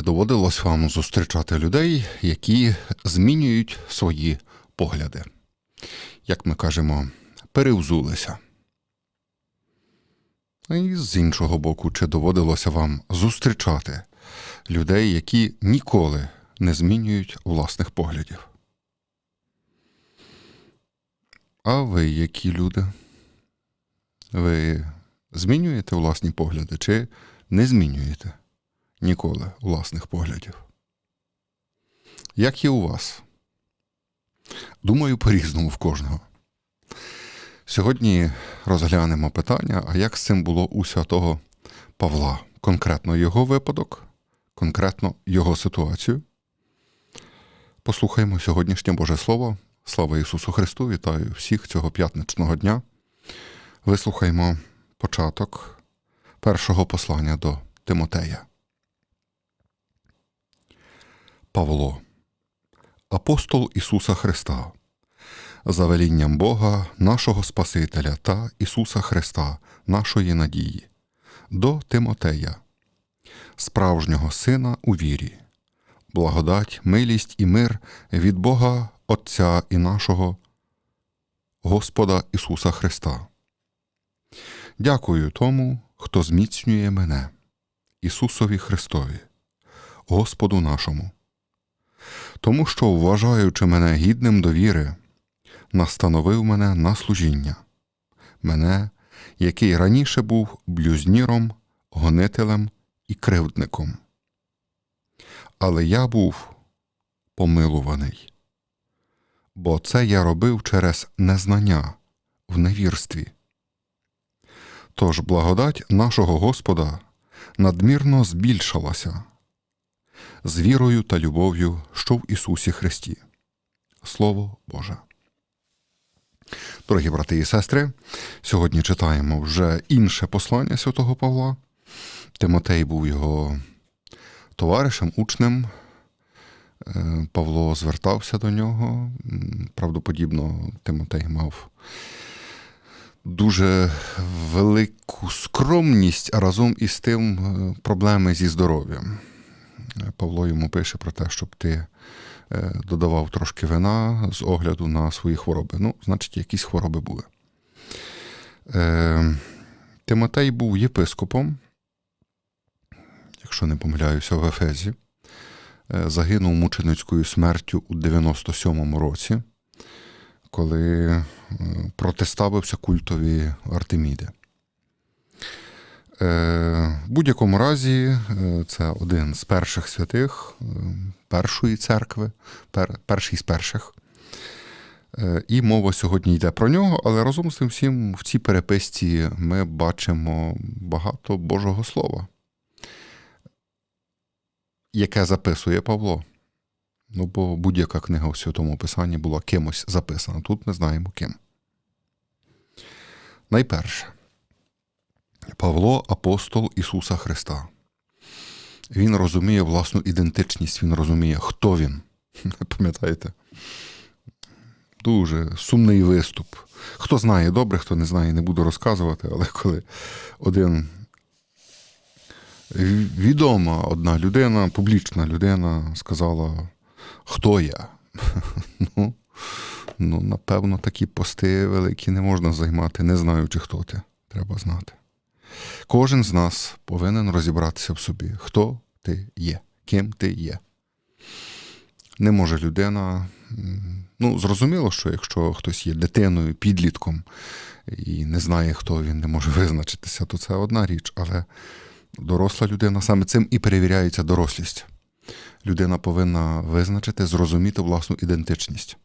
Чи доводилось вам зустрічати людей, які змінюють свої погляди? Як ми кажемо, перевзулися. І з іншого боку, чи доводилося вам зустрічати людей, які ніколи не змінюють власних поглядів? А ви які люди? Ви змінюєте власні погляди чи не змінюєте ніколи власних поглядів? Як є у вас? Думаю, по-різному в кожного. Сьогодні розглянемо питання, а як з цим було у святого Павла, конкретно його випадок, конкретно його ситуацію. Послухаймо сьогоднішнє Боже Слово. Слава Ісусу Христу! Вітаю всіх цього п'ятничного дня. Вислухаймо початок першого послання до Тимотея. Павло, апостол Ісуса Христа, за велінням Бога, нашого Спасителя та Ісуса Христа, нашої надії, до Тимотея, справжнього Сина у вірі, благодать, милість і мир від Бога Отця і нашого Господа Ісуса Христа. Дякую тому, хто зміцнює мене, Ісусові Христові, Господу нашому, тому що, вважаючи мене гідним довіри, настановив мене на служіння, мене, який раніше був блюзніром, гонителем і кривдником. Але я був помилуваний, бо це я робив через незнання в невірстві. Тож благодать нашого Господа надмірно збільшилася з вірою та любов'ю, що в Ісусі Христі. Слово Боже. Дорогі брати і сестри, сьогодні читаємо вже інше послання святого Павла. Тимотей був його товаришем, учнем. Е, Павло звертався до нього. Правдоподібно, Тимотей мав дуже велику скромність, а разом із тим е, проблеми зі здоров'ям. Павло йому пише про те, щоб ти додавав трошки вина з огляду на свої хвороби. Ну, значить, якісь хвороби були. Тимотей був єпископом, якщо не помиляюся, в Ефезі. Загинув мученицькою смертю у 97-му році, коли протиставився культові Артеміди. В будь-якому разі, це один з перших святих першої церкви, перший з перших. І мова сьогодні йде про нього, але разом з тим всім в цій переписці ми бачимо багато Божого Слова, яке записує Павло. Ну, бо будь-яка книга у Святому Писанні була кимось записана. Тут ми знаємо ким. Найперше. Павло апостол Ісуса Христа. Він розуміє власну ідентичність, він розуміє, хто він. Пам'ятаєте? Дуже сумний виступ. Хто знає добре, хто не знає, не буду розказувати, але коли один відома одна людина, публічна людина сказала, хто я? Ну, ну, напевно, такі пости великі не можна займати, не знаючи, хто ти. Треба знати. Кожен з нас повинен розібратися в собі, хто ти є, ким ти є. Не може людина. Ну, зрозуміло, що якщо хтось є дитиною, підлітком і не знає, хто він не може визначитися, то це одна річ. Але доросла людина саме цим і перевіряється дорослість. Людина повинна визначити, зрозуміти власну ідентичність.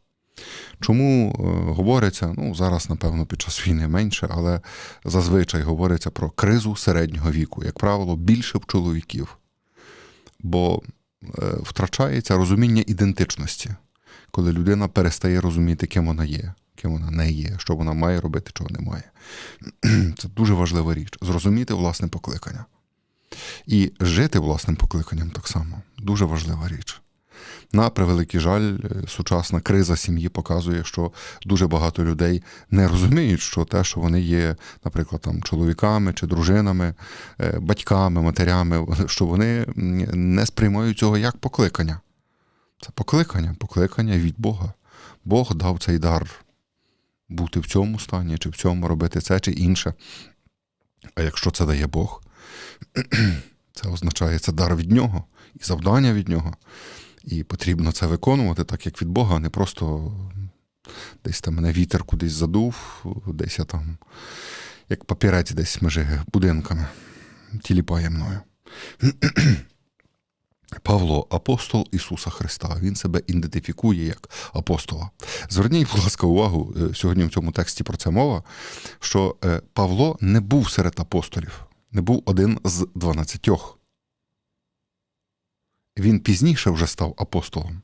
Чому е, говориться, ну зараз, напевно, під час війни менше, але зазвичай говориться про кризу середнього віку, як правило, більше в чоловіків. Бо е, втрачається розуміння ідентичності, коли людина перестає розуміти, ким вона є, ким вона не є, що вона має робити, чого не має. Це дуже важлива річ зрозуміти власне покликання. І жити власним покликанням так само дуже важлива річ. На превеликий жаль, е, сучасна криза сім'ї показує, що дуже багато людей не розуміють, що те, що вони є, наприклад, там чоловіками чи дружинами, е, батьками, матерями, що вони не сприймають цього як покликання. Це покликання, покликання від Бога. Бог дав цей дар бути в цьому стані, чи в цьому робити це чи інше. А якщо це дає Бог, це означає це дар від нього і завдання від нього. І потрібно це виконувати так, як від Бога, а не просто десь там мене вітер кудись задув, десь я там, як папірець десь межи будинками, тіліпає мною. Павло, апостол Ісуса Христа, він себе ідентифікує як апостола. Зверніть, будь ласка, увагу, е, сьогодні в цьому тексті про це мова, що е, Павло не був серед апостолів, не був один з дванадцятьох. Він пізніше вже став апостолом.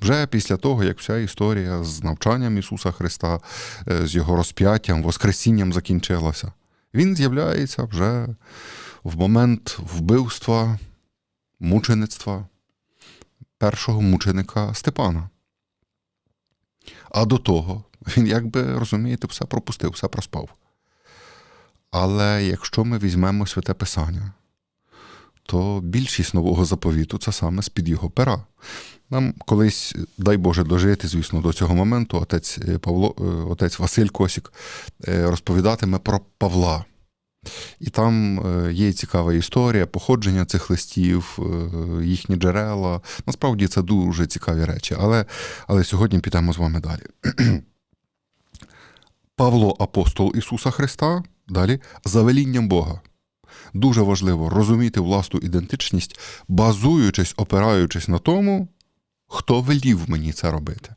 Вже після того, як вся історія з навчанням Ісуса Христа, е, з Його розп'яттям, Воскресінням закінчилася. Він з'являється вже в момент вбивства мучеництва першого мученика Степана. А до того він, якби розумієте, все пропустив, все проспав. Але якщо ми візьмемо святе Писання, то більшість нового заповіту це саме з-під його пера. Нам колись, дай Боже, дожити, звісно, до цього моменту, отець Павло, отець Василь Косік розповідатиме про Павла. І там є цікава історія, походження цих листів, їхні джерела. Насправді це дуже цікаві речі. Але, але сьогодні підемо з вами далі. Павло, апостол Ісуса Христа, далі за велінням Бога. Дуже важливо розуміти власну ідентичність, базуючись, опираючись на тому, хто велів мені це робити.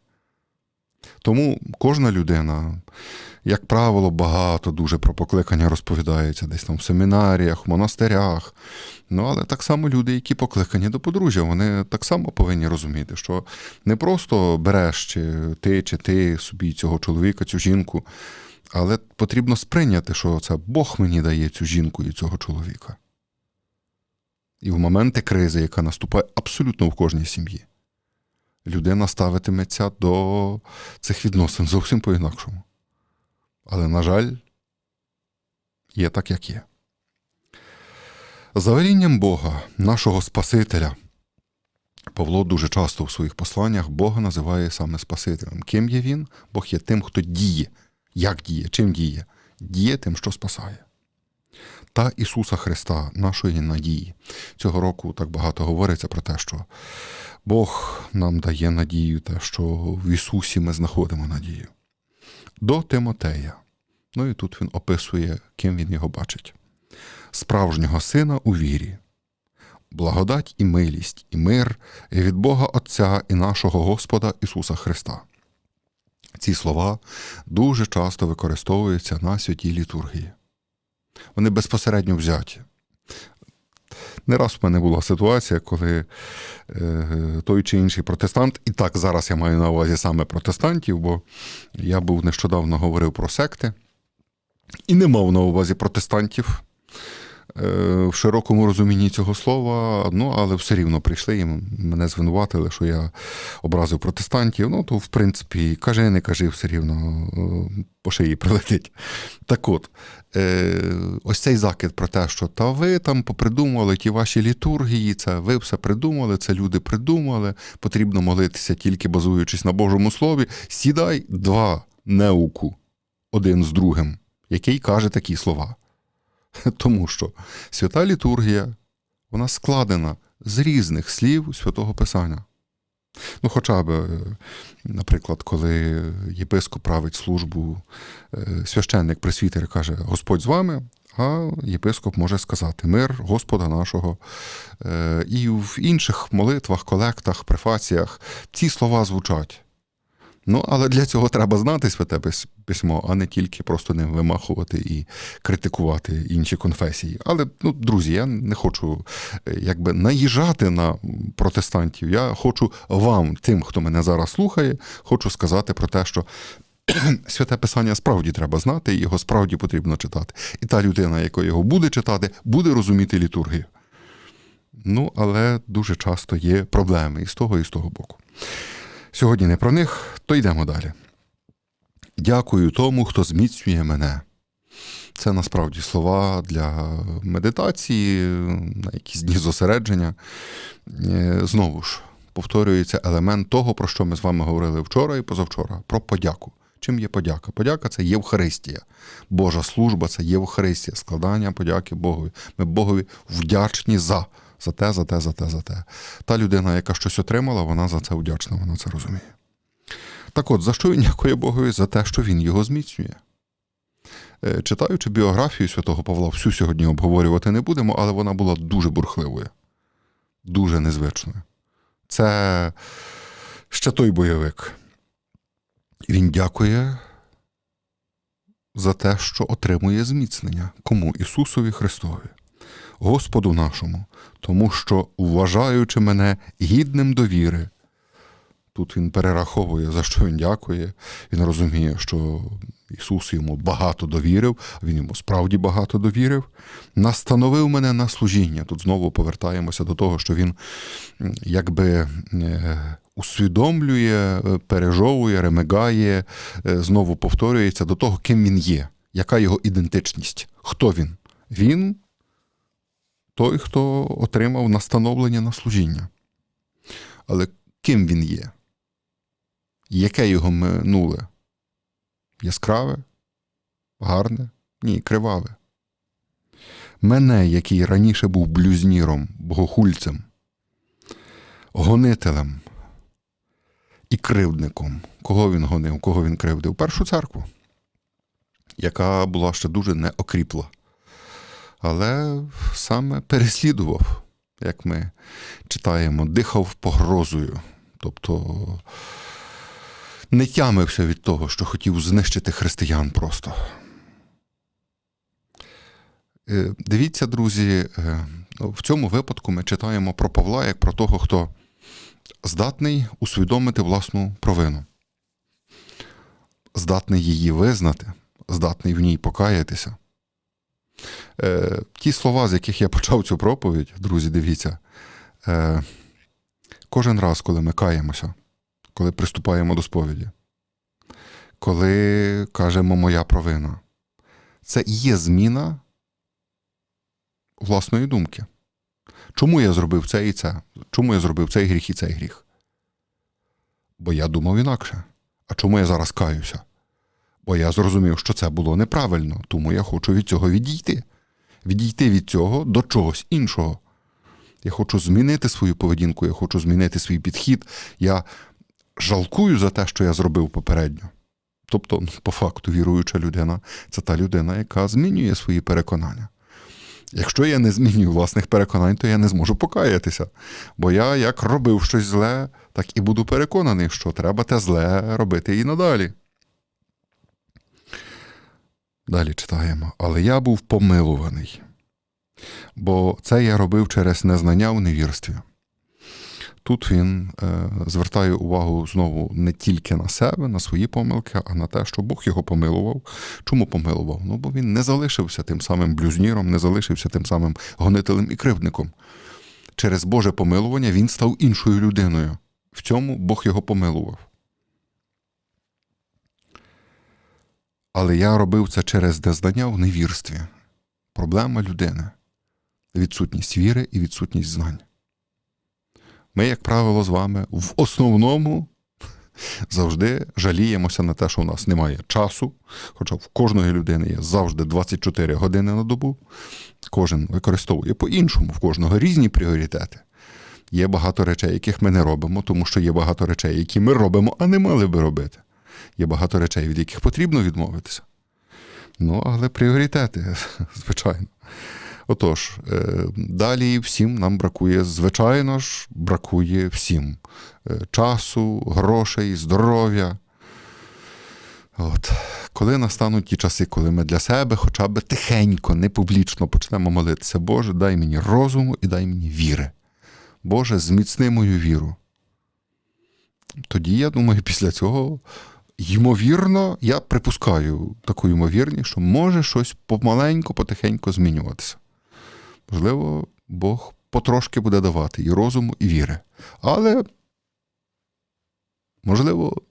Тому кожна людина, як правило, багато дуже про покликання розповідається десь там в семінаріях, в монастирях. Ну, але так само люди, які покликані до подружжя, вони так само повинні розуміти, що не просто береш чи ти, чи ти собі цього чоловіка, цю жінку, але потрібно сприйняти, що це Бог мені дає цю жінку і цього чоловіка. І в моменти кризи, яка наступає абсолютно в кожній сім'ї, людина ставитиметься до цих відносин зовсім по-інакшому. Але, на жаль, є так, як є. За велінням Бога, нашого Спасителя, Павло дуже часто в своїх посланнях Бога називає саме Спасителем. Ким є він? Бог є тим, хто діє. Як діє? Чим діє? Діє тим, що спасає. Та Ісуса Христа, нашої надії. Цього року так багато говориться про те, що Бог нам дає надію, те, що в Ісусі ми знаходимо надію. До Тимотея. Ну і тут він описує, ким він його бачить. Справжнього сина у вірі, благодать і милість, і мир від Бога Отця і нашого Господа Ісуса Христа. Ці слова дуже часто використовуються на святій літургії. Вони безпосередньо взяті. Не раз в мене була ситуація, коли е, той чи інший протестант, і так зараз я маю на увазі саме протестантів, бо я був нещодавно говорив про секти і не мав на увазі протестантів в широкому розумінні цього слова, ну, але все рівно прийшли і мене звинуватили, що я образив протестантів. Ну, то, в принципі, каже, не кажи, все рівно е, по шиї прилетить. Так от, е, ось цей закид про те, що та ви там попридумували ті ваші літургії, це ви все придумали, це люди придумали, потрібно молитися тільки базуючись на Божому Слові. Сідай два неуку один з другим, який каже такі слова. Тому що свята літургія вона складена з різних слів святого Писання. Ну, хоча б, наприклад, коли єпископ править службу, священник пресвітер каже Господь з вами, а єпископ може сказати мир Господа нашого. І в інших молитвах, колектах, префаціях ці слова звучать. Ну, але для цього треба знати святе письмо, а не тільки просто ним вимахувати і критикувати інші конфесії. Але, ну, друзі, я не хочу якби наїжджати на протестантів. Я хочу вам, тим, хто мене зараз слухає, хочу сказати про те, що. Святе Писання справді треба знати, і його справді потрібно читати. І та людина, яка його буде читати, буде розуміти літургію. Ну, але дуже часто є проблеми і з того, і з того боку. Сьогодні не про них, то йдемо далі. Дякую тому, хто зміцнює мене. Це насправді слова для медитації, на якісь дні зосередження. Е, Знову ж повторюється елемент того, про що ми з вами говорили вчора і позавчора, про подяку. Чим є подяка? Подяка це Євхаристія. Божа служба це Євхаристія, складання подяки Богові. Ми Богові вдячні за. За те, за те, за те, за те. Та людина, яка щось отримала, вона за це вдячна, вона це розуміє. Так от, за що він дякує Богові? За те, що він його зміцнює. Е, Читаючи біографію святого Павла, всю сьогодні обговорювати не будемо, але вона була дуже бурхливою, дуже незвичною. Це ще той бойовик. Він дякує за те, що отримує зміцнення. Кому? Ісусові Христові, Господу нашому, тому що, вважаючи мене гідним довіри, тут він перераховує, за що він дякує. Він розуміє, що Ісус йому багато довірив, він йому справді багато довірив, настановив мене на служіння. Тут знову повертаємося до того, що він якби е, усвідомлює, е, пережовує, ремигає, е, знову повторюється до того, ким він є, яка його ідентичність, хто він. Він той, хто отримав настановлення на служіння. Але ким він є? Яке його минуле? Яскраве? Гарне? Ні, криваве. Мене, який раніше був блюзніром, богохульцем, гонителем і кривдником. Кого він гонив, кого він кривдив? Першу церкву, яка була ще дуже неокріпла. Але саме переслідував, як ми читаємо, дихав погрозою. Тобто не тямився від того, що хотів знищити християн просто. Е, Дивіться, друзі, е, в цьому випадку ми читаємо про Павла як про того, хто здатний усвідомити власну провину, здатний її визнати, здатний в ній покаятися. Е, Ті слова, з яких я почав цю проповідь, друзі, дивіться, е, кожен раз, коли ми каємося, коли приступаємо до сповіді, коли кажемо моя провина, це є зміна власної думки. Чому я зробив це і це? Чому я зробив цей гріх і цей гріх? Бо я думав інакше. А чому я зараз каюся? Бо я зрозумів, що це було неправильно, тому я хочу від цього відійти. Відійти від цього до чогось іншого. Я хочу змінити свою поведінку, я хочу змінити свій підхід. Я жалкую за те, що я зробив попередньо. Тобто, ну, по факту, віруюча людина це та людина, яка змінює свої переконання. Якщо я не змінюю власних переконань, то я не зможу покаятися. Бо я як робив щось зле, так і буду переконаний, що треба те зле робити і надалі. Далі читаємо. Але я був помилуваний, бо це я робив через незнання у невірстві. Тут він е, звертає увагу знову не тільки на себе, на свої помилки, а на те, що Бог його помилував. Чому помилував? Ну, бо він не залишився тим самим блюзніром, не залишився тим самим гонителем і кривдником. Через Боже помилування він став іншою людиною. В цьому Бог його помилував. Але я робив це через незнання в невірстві. Проблема людини відсутність віри і відсутність знань. Ми, як правило, з вами в основному завжди жаліємося на те, що у нас немає часу, хоча в кожної людини є завжди 24 години на добу. Кожен використовує по-іншому, в кожного різні пріоритети. Є багато речей, яких ми не робимо, тому що є багато речей, які ми робимо, а не мали би робити. Є багато речей, від яких потрібно відмовитися. Ну, але пріоритети, звичайно. Отож, е, далі всім нам бракує, звичайно ж, бракує всім Е, часу, грошей, здоров'я. От. Коли настануть ті часи, коли ми для себе хоча б тихенько, не публічно почнемо молитися, Боже, дай мені розуму і дай мені віри. Боже, зміцни мою віру. Тоді, я думаю, після цього, ймовірно, я припускаю таку ймовірність, що може щось помаленьку, потихеньку змінюватися. Можливо, Бог потрошки буде давати і розуму, і віри. Але Можливо,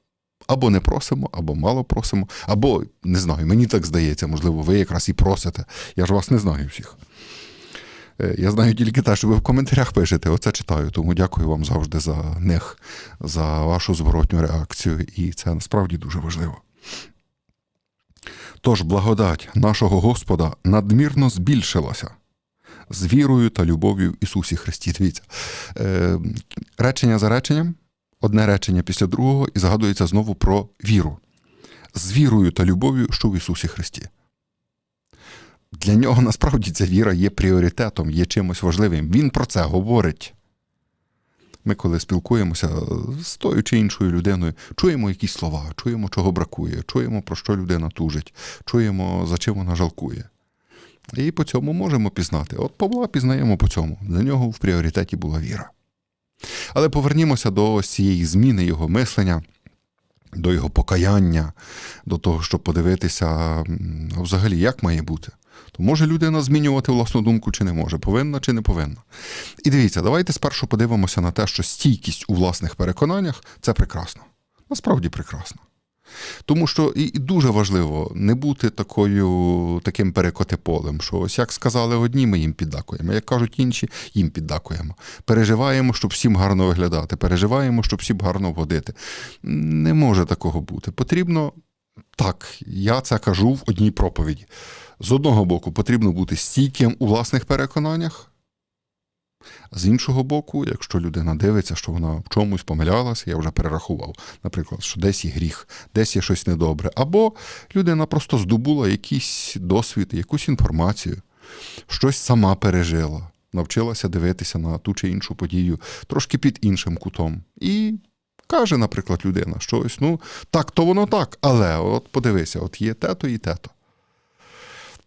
або не просимо, або мало просимо, або не знаю, мені так здається, можливо, ви якраз і просите. Я ж вас не знаю всіх. Е, Я знаю тільки те, що ви в коментарях пишете, оце читаю. Тому дякую вам завжди за них, за вашу зворотню реакцію, і це насправді дуже важливо. Тож благодать нашого Господа надмірно збільшилася з вірою та любов'ю в Ісусі Христі. Дивіться, е, речення за реченням, одне речення після другого, і згадується знову про віру. З вірою та любов'ю, що в Ісусі Христі. Для нього насправді ця віра є пріоритетом, є чимось важливим. Він про це говорить. Ми, коли спілкуємося з тою чи іншою людиною, чуємо якісь слова, чуємо, чого бракує, чуємо, про що людина тужить, чуємо, за чим вона жалкує. І по цьому можемо пізнати. От Павла пізнаємо по цьому. Для нього в пріоритеті була віра. Але повернімося до ось цієї зміни його мислення, до його покаяння, до того, щоб подивитися, взагалі, як має бути. То може людина змінювати власну думку чи не може, повинна чи не повинна. І дивіться, давайте спершу подивимося на те, що стійкість у власних переконаннях це прекрасно. Насправді прекрасно. Тому що і, дуже важливо не бути такою, таким перекотиполем, що ось як сказали одні, ми їм піддакуємо, як кажуть інші, їм піддакуємо. Переживаємо, щоб всім гарно виглядати, переживаємо, щоб всім гарно вгодити. Не може такого бути. Потрібно так, я це кажу в одній проповіді. З одного боку, потрібно бути стійким у власних переконаннях. З іншого боку, якщо людина дивиться, що вона в чомусь помилялася, я вже перерахував, наприклад, що десь є гріх, десь є щось недобре, або людина просто здобула якийсь досвід, якусь інформацію, щось сама пережила, навчилася дивитися на ту чи іншу подію трошки під іншим кутом. І каже, наприклад, людина, що ось, ну, так, то воно так, але от подивися, от є те-то і те-то.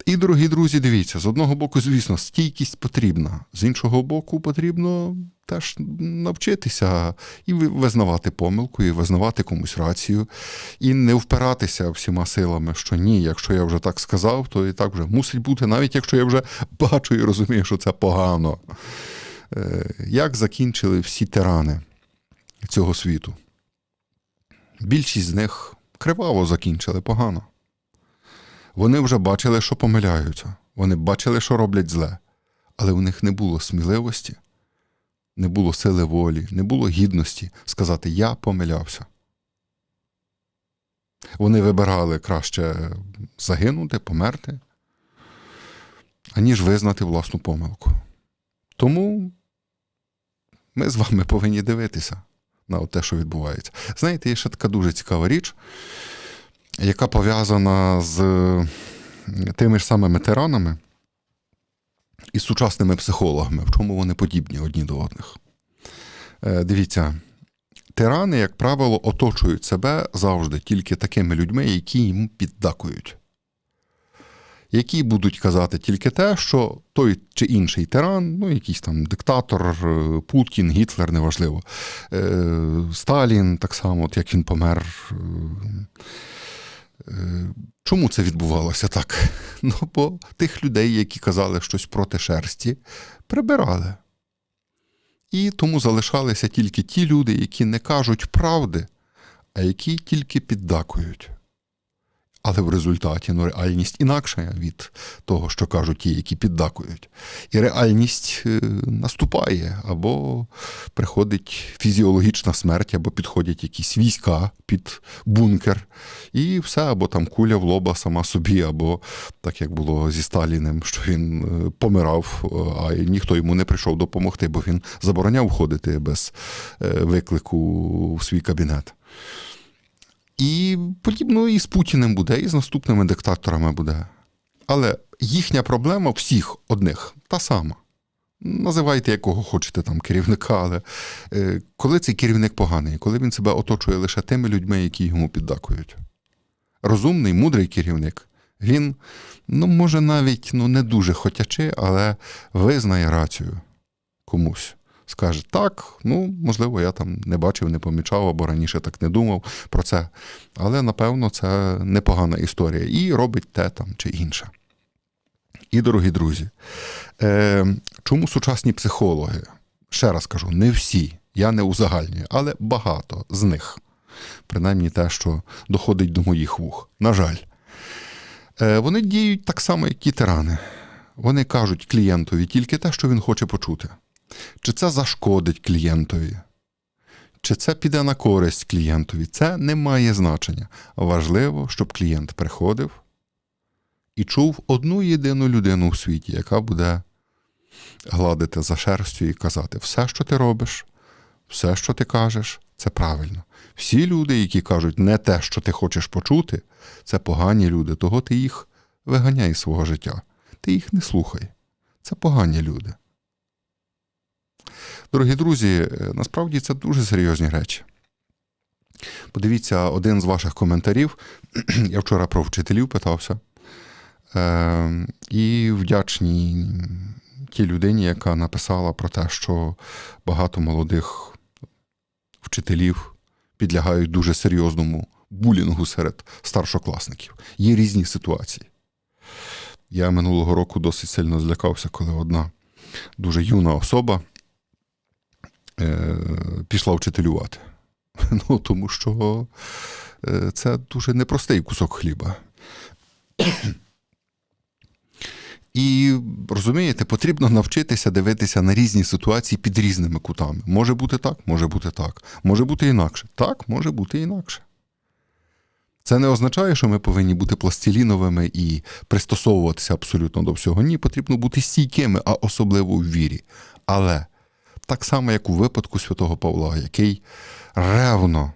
І, дорогі друзі, дивіться, з одного боку, звісно, стійкість потрібна, з іншого боку, потрібно теж навчитися і визнавати помилку, і визнавати комусь рацію, і не впиратися всіма силами, що ні, якщо я вже так сказав, то і так вже мусить бути, навіть якщо я вже бачу і розумію, що це погано. Е, Як закінчили всі тирани цього світу? Більшість з них криваво закінчили погано. Вони вже бачили, що помиляються, вони бачили, що роблять зле, але у них не було сміливості, не було сили волі, не було гідності сказати Я помилявся. Вони вибирали краще загинути, померти, аніж визнати власну помилку. Тому ми з вами повинні дивитися на те, що відбувається. Знаєте, є ще така дуже цікава річ яка пов'язана з тими ж самими тиранами і сучасними психологами, в чому вони подібні одні до одних. Е, Дивіться, тирани, як правило, оточують себе завжди тільки такими людьми, які йому піддакують. Які будуть казати тільки те, що той чи інший тиран, ну якийсь там диктатор, е, Путін, Гітлер, неважливо, е, Сталін, так само, от як він помер. Е, Чому це відбувалося так? Ну, бо тих людей, які казали щось проти шерсті, прибирали. І тому залишалися тільки ті люди, які не кажуть правди, а які тільки піддакують. Але в результаті ну, реальність інакша від того, що кажуть ті, які піддакують. І реальність е, наступає, або приходить фізіологічна смерть, або підходять якісь війська під бункер, і все, або там куля в лоба сама собі, або так як було зі Сталіним, що він е, помирав, е, а ніхто йому не прийшов допомогти, бо він забороняв входити без виклику в свій кабінет. І подібно і з Путіним буде, і з наступними диктаторами буде. Але їхня проблема всіх одних та сама. Називайте якого хочете там керівника, але е, коли цей керівник поганий, коли він себе оточує лише тими людьми, які йому піддакують. Розумний, мудрий керівник, він, ну, може, навіть ну, не дуже хотячи, але визнає рацію комусь скаже, так, ну, можливо, я там не бачив, не помічав або раніше так не думав про це. Але напевно це непогана історія. І робить те там чи інше. І, дорогі друзі, е, чому сучасні психологи? Ще раз кажу, не всі, я не узагальнюю, але багато з них Принаймні те, що доходить до моїх вух. На жаль. Е, Вони діють так само, як і тирани. Вони кажуть клієнтові тільки те, що він хоче почути. Чи це зашкодить клієнтові? Чи це піде на користь клієнтові? Це не має значення. Важливо, щоб клієнт приходив і чув одну єдину людину у світі, яка буде гладити за шерстю і казати: все, що ти робиш, все, що ти кажеш, це правильно. Всі люди, які кажуть не те, що ти хочеш почути, це погані люди, того ти їх виганяй з свого життя. Ти їх не слухай. Це погані люди. Дорогі друзі, е, насправді це дуже серйозні речі. Подивіться, один з ваших коментарів. Я вчора про вчителів питався. Е, і вдячні тій людині, яка написала про те, що багато молодих вчителів підлягають дуже серйозному булінгу серед старшокласників. Є різні ситуації. Я минулого року досить сильно злякався, коли одна дуже юна особа пішла вчителювати. Ну, тому що е, це дуже непростий кусок хліба. І розумієте, потрібно навчитися дивитися на різні ситуації під різними кутами. Може бути так, може бути так, може бути інакше. Так, може бути інакше. Це не означає, що ми повинні бути пластиліновими і пристосовуватися абсолютно до всього. Ні, потрібно бути стійкими, а особливо в вірі. Але так само, як у випадку святого Павла, який ревно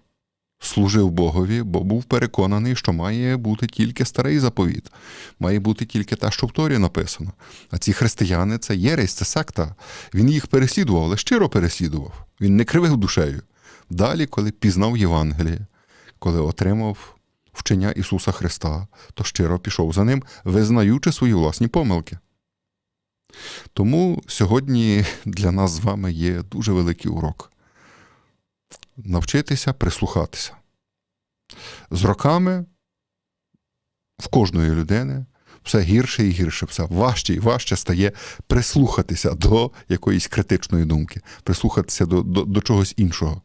служив Богові, бо був переконаний, що має бути тільки старий заповіт, має бути тільки те, що в Торі написано. А ці християни це єресь, це секта. Він їх переслідував, але щиро переслідував. Він не кривив душею. Далі, коли пізнав Євангеліє, коли отримав вчення Ісуса Христа, то щиро пішов за ним, визнаючи свої власні помилки. Тому сьогодні для нас з вами є дуже великий урок. Навчитися прислухатися. З роками в кожної людини все гірше і гірше, все важче і важче стає прислухатися до якоїсь критичної думки, прислухатися до, до, до чогось іншого.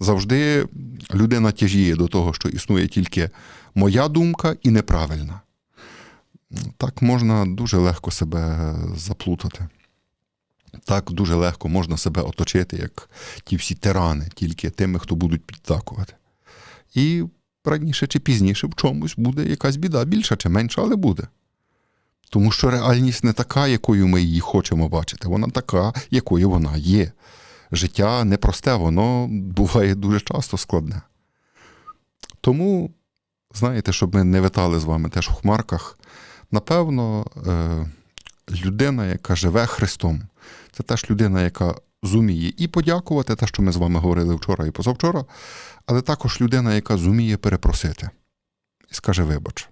Завжди людина тяжіє до того, що існує тільки моя думка і неправильна. Так можна дуже легко себе заплутати. Так дуже легко можна себе оточити, як ті всі тирани, тільки тими, хто будуть підтакувати. І раніше чи пізніше в чомусь буде якась біда, більша чи менша, але буде. Тому що реальність не така, якою ми її хочемо бачити. Вона така, якою вона є. Життя непросте, воно буває дуже часто складне. Тому, знаєте, щоб ми не витали з вами теж в хмарках, напевно, е, людина, яка живе Христом, це теж людина, яка зуміє і подякувати, те, що ми з вами говорили вчора і позавчора, але також людина, яка зуміє перепросити і скаже, вибач.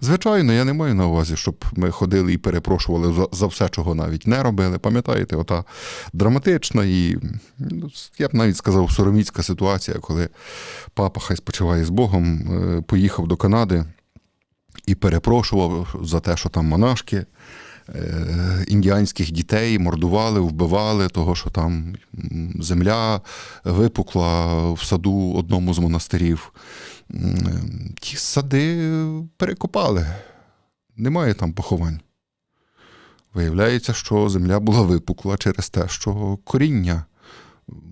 Звичайно, я не маю на увазі, щоб ми ходили і перепрошували за, все, чого навіть не робили. Пам'ятаєте, ота драматична і, ну, я б навіть сказав, сороміцька ситуація, коли папа хай спочиває з Богом, е, поїхав до Канади і перепрошував за те, що там монашки. е, Індіанських дітей мордували, вбивали, того, що там земля випукла в саду одному з монастирів. Ті сади перекопали, немає там поховань. Виявляється, що земля була випукла через те, що коріння,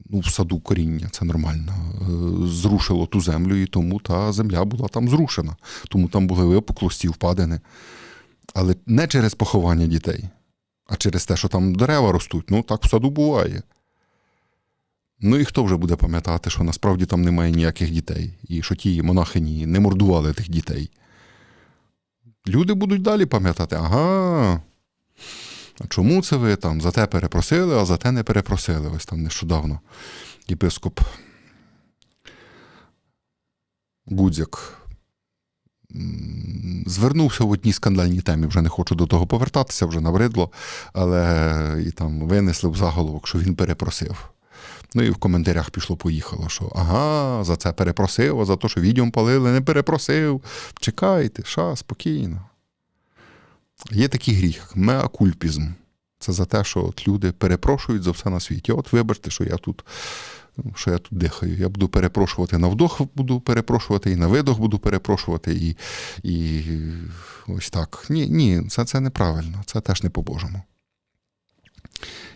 ну, в саду коріння, це нормально, е, зрушило ту землю, і тому та земля була там зрушена. Тому там були випуклості, впадини. Але не через поховання дітей, а через те, що там дерева ростуть. Ну, так в саду буває. Ну і хто вже буде пам'ятати, що насправді там немає ніяких дітей, і що ті монахині не мордували тих дітей. Люди будуть далі пам'ятати, ага. Чому це ви там за те перепросили, а за те не перепросили? Ось там нещодавно єпископ Гудзяк звернувся в одній скандальній темі. Вже не хочу до того повертатися, вже набридло, але і там винесли в заголовок, що він перепросив. Ну і в коментарях пішло-поїхало, що ага, за це перепросив, а за те, що відьом палили, не перепросив. Чекайте, ша, спокійно. Є такий гріх, меакульпізм. Це за те, що от люди перепрошують за все на світі. От вибачте, що я тут що я тут дихаю. Я буду перепрошувати на вдох, буду перепрошувати, і на видох буду перепрошувати, і, і ось так. Ні, ні, це, це неправильно, це теж не по-божому.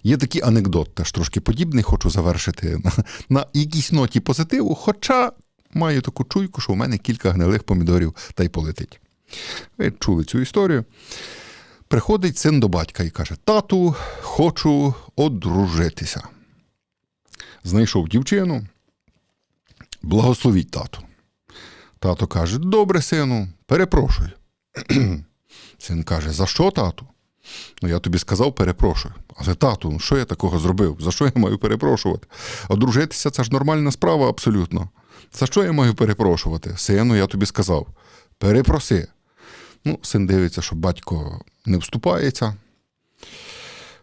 Є такий анекдот, теж трошки подібний, хочу завершити на, на якійсь ноті позитиву, хоча маю таку чуйку, що у мене кілька гнилих помідорів та й полетить. Ви чули цю історію. Приходить син до батька і каже: Тату, хочу одружитися. Знайшов дівчину, благословіть тату. Тато каже: Добре, сину, перепрошую. Син каже: За що, тату? Ну, я тобі сказав, перепрошую. Але тату, ну що я такого зробив? За що я маю перепрошувати? Одружитися це ж нормальна справа абсолютно. За що я маю перепрошувати? Сину, я тобі сказав, перепроси. Ну, син дивиться, що батько не вступається,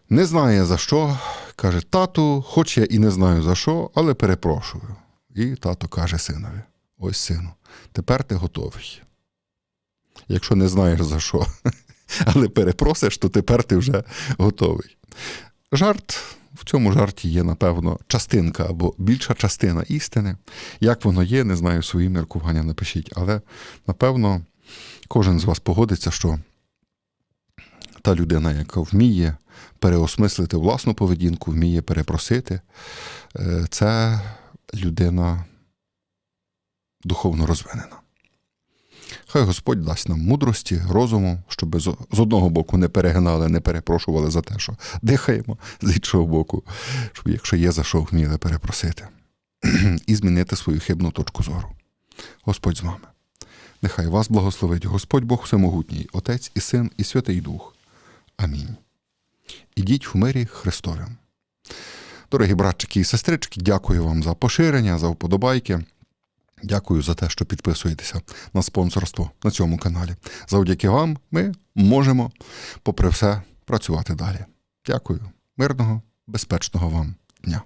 не знає за що. Каже: тату, хоч я і не знаю за що, але перепрошую. І тато каже синові: ось сину, тепер ти готовий. Якщо не знаєш за що, але перепросиш, то тепер ти вже готовий. Жарт. В цьому жарті є, напевно, частинка або більша частина істини. Як воно є, не знаю, свої міркування напишіть. Але, напевно, кожен з вас погодиться, що та людина, яка вміє переосмислити власну поведінку, вміє перепросити, це людина духовно розвинена. Хай Господь дасть нам мудрості, розуму, щоб з одного боку не перегинали, не перепрошували за те, що дихаємо, з іншого боку, щоб якщо є за що вміли перепросити і змінити свою хибну точку зору. Господь з вами. Нехай вас благословить Господь Бог Всемогутній, Отець і Син, і Святий Дух. Амінь. Ідіть в мирі Христовим. Дорогі братчики і сестрички, дякую вам за поширення, за вподобайки. Дякую за те, що підписуєтеся на спонсорство на цьому каналі. Завдяки вам ми можемо, попри все, працювати далі. Дякую. Мирного, безпечного вам дня.